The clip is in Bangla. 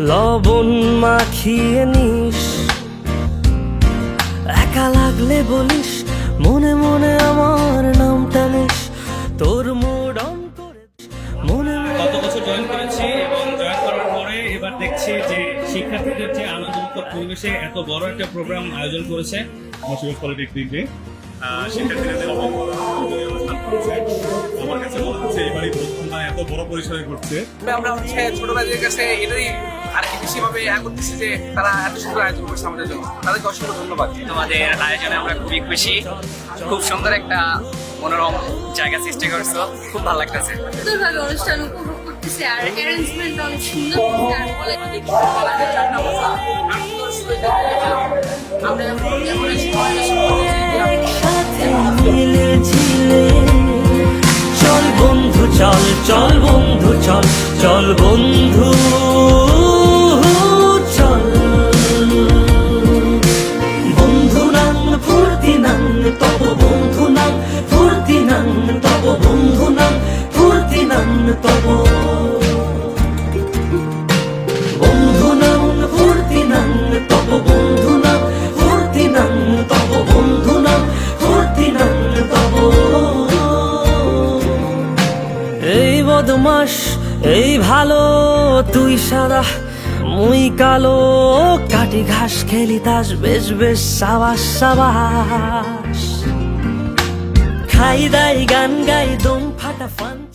লবণ মাখিয়ে নিস। একা লাগলে বলিস মনে মনে আমার নাম টানিস তোর মুড অন করে মনে গত বছর জয়েন করেছি এবং জয়েন করার পরে এবার দেখছি যে শিক্ষার্থীদের যে আনন্দমুক্ত পরিবেশে এত বড় একটা প্রোগ্রাম আয়োজন করেছে মশিউর পলিটেকনিকে শিক্ষার্থীদের অনেক আমার কাছে মনে হচ্ছে এবারই প্রথম এত বড় পরিসরে করছে আমরা হচ্ছে ছোটবেলাদের কাছে এটাই আর কি বেশি ভাবে আয় করতেছি যে তারা এত সুন্দর আয়োজন করছে আমাদের জন্য। তাদেরকে অসংখ্য ধন্যবাদ। তোমাদের আয়োজনে আমরা খুবই খুশি। খুব সুন্দর একটা মনোরম জায়গা সৃষ্টি করছ। খুব ভালো লাগতেছে। সুন্দরভাবে অনুষ্ঠান উপভোগ করতেছি আর অ্যারেঞ্জমেন্ট অনেক সুন্দর আমরা চল বন্ধু চল চল বন্ধু চল চল বন্ধু। বদমাস এই ভালো, তুই সারা মুই কালো, কাটি ঘাস খেলি তাস, বেশ বেশ, সাবাস সাবাস। খাই দাই, গান গাই, দম ফাটা ফান।